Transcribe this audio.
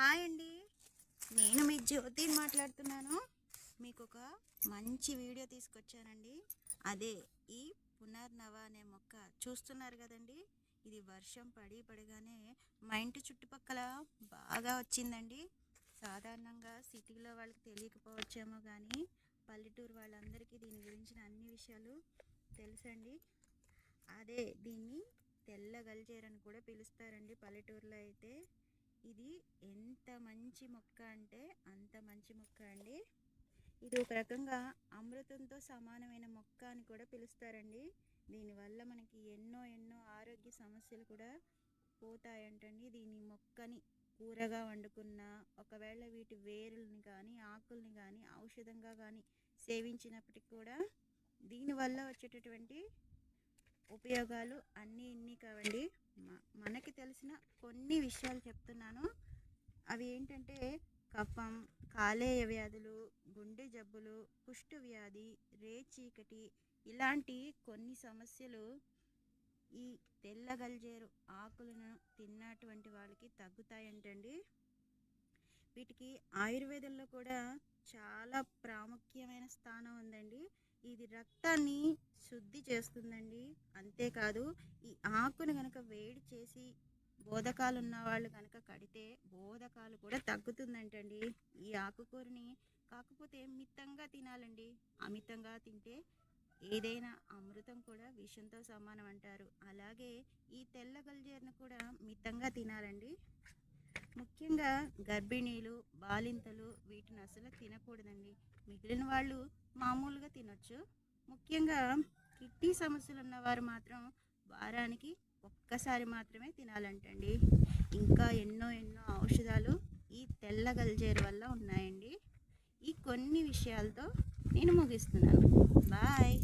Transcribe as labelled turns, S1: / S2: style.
S1: Hi అండి. నేను మీ జ్యోతి మాట్లాడుతున్నాను. మీకు ఒక మంచి వీడియో తీసుకొచ్చానండి. అదే ఈ పునర్నవ అనే మొక్క చూస్తున్నారు కదండి. ఇది వర్షం పడి పడగానే మా ఇంటి చుట్టుపక్కల బాగా వచ్చిందండి. సాధారణంగా సిటీలో వాళ్ళకి తెలియకపోవచ్చేమో కానీ పల్లెటూరు వాళ్ళందరికీ దీని గురించిన అన్ని విషయాలు తెలుసండి. అదే దీన్ని తెల్ల గల్జేరు కూడా పిలుస్తారండి పల్లెటూరులో అయితే. ఇది ఎంత మంచి మొక్క అంటే అంత మంచి మొక్క అండి. ఇది ఒక రకంగా అమృతంతో సమానమైన మొక్క అని కూడా పిలుస్తారండి. దీనివల్ల మనకి ఎన్నో ఎన్నో ఆరోగ్య సమస్యలు కూడా పోతాయంటండి. దీని మొక్కని కూరగా వండుకున్న ఒకవేళ వీటి వేరుల్ని కానీ ఆకుల్ని కానీ ఔషధంగా కానీ సేవించినప్పటికి కూడా దీనివల్ల వచ్చేటటువంటి ఉపయోగాలు అన్నీ ఇన్ని కావండి. మ- మనకి తెలిసిన కొన్ని విషయాలు చేస్తున్నాను. అవి ఏంటంటే కఫం కాలేయ వ్యాధులు గుండె జబ్బులు కుష్టు వ్యాధి రేచీకటి ఇలాంటి కొన్ని సమస్యలు ఈ తెల్లగల్జేరు ఆకులను తిన్నటువంటి వాళ్ళకి తగ్గుతాయంటండి. వీటికి ఆయుర్వేదంలో కూడా చాలా ప్రాముఖ్యమైన స్థానం ఉందండి. ఇది రక్తాన్ని శుద్ధి చేస్తుందండి. అంతేకాదు ఈ ఆకును కనుక వేడి చేసి బోధకాలు ఉన్న వాళ్ళు కనుక కడితే బోధకాలు కూడా తగ్గుతుందంటండి. ఈ ఆకుకూరని కాకపోతే మితంగా తినాలండి. అమితంగా తింటే ఏదైనా అమృతం కూడా విషంతో సమానం అంటారు. అలాగే ఈ తెల్ల గల్జేరును కూడా మితంగా తినాలండి. ముఖ్యంగా గర్భిణీలు బాలింతలు వీటిని అసలు తినకూడదండి. మిగిలిన వాళ్ళు మామూలుగా తినొచ్చు. ముఖ్యంగా కిడ్నీ సమస్యలు ఉన్నవారు మాత్రం వారానికి ఒక్కసారి మాత్రమే తినాలంటండి. ఇంకా ఎన్నో ఎన్నో ఔషధాలు ఈ తెల్ల గల్జేరు వల్ల ఉన్నాయండి. ఈ కొన్ని విషయాలతో నేను ముగిస్తున్నాను. బాయ్.